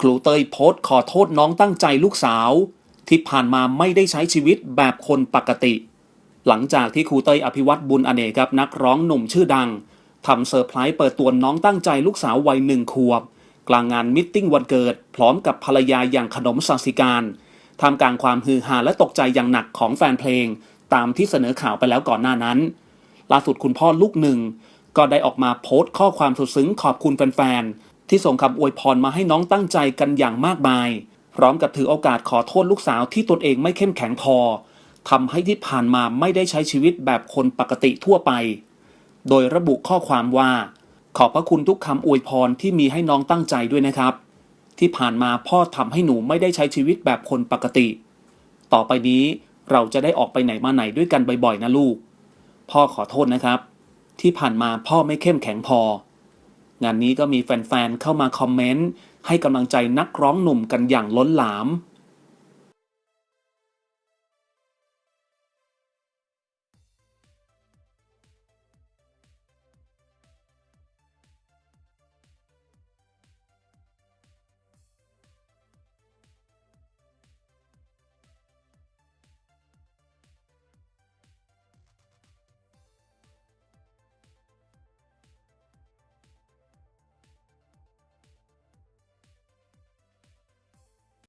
ครูเตยโพสต์ขอโทษน้องตั้งใจลูกสาว ที่ผ่านมาไม่ได้ใช้ชีวิตแบบคนปกติ หลังจากที่ครูเตยอภิวัตรบุญอเนกครับนักร้องหนุ่มชื่อดังทำเซอร์ไพรส์เปิดตัวน้องตั้งใจลูกสาววัยหนึ่งขวบ กลางงานมิทติ้งวันเกิด พร้อมกับภรรยาอย่างขนมสัสิการทำกลางความฮือฮาและตกใจอย่างหนักของแฟนเพลง ตามที่เสนอข่าวไปแล้วก่อนหน้านั้น ล่าสุดคุณพ่อลูกหนึ่งก็ได้ออกมาโพสต์ข้อความสุดซึ้งขอบคุณแฟนๆ ที่ส่งคำอวยพรมาให้น้องตั้งใจกันอย่างมากมาย พร้อมกับถือโอกาสขอโทษลูกสาวที่ตนเองไม่เข้มแข็งพอทำให้ที่ผ่านมาไม่ได้ใช้ชีวิตแบบคนปกติทั่วไป โดยระบุข้อความว่า ขอบพระคุณทุกคำอวยพรที่มีให้น้องตั้งใจด้วยนะครับ ที่ผ่านมาพ่อทำให้หนูไม่ได้ใช้ชีวิตแบบคนปกติ ต่อไปนี้เราจะได้ออกไปไหนมาไหนด้วยกันบ่อยๆนะลูก พ่อขอโทษนะครับ ที่ผ่านมาพ่อไม่เข้มแข็งพอ งานนี้ก็มีแฟนๆเข้ามาคอมเมนต์ให้กำลังใจนักร้องหนุ่มกันอย่างล้นหลาม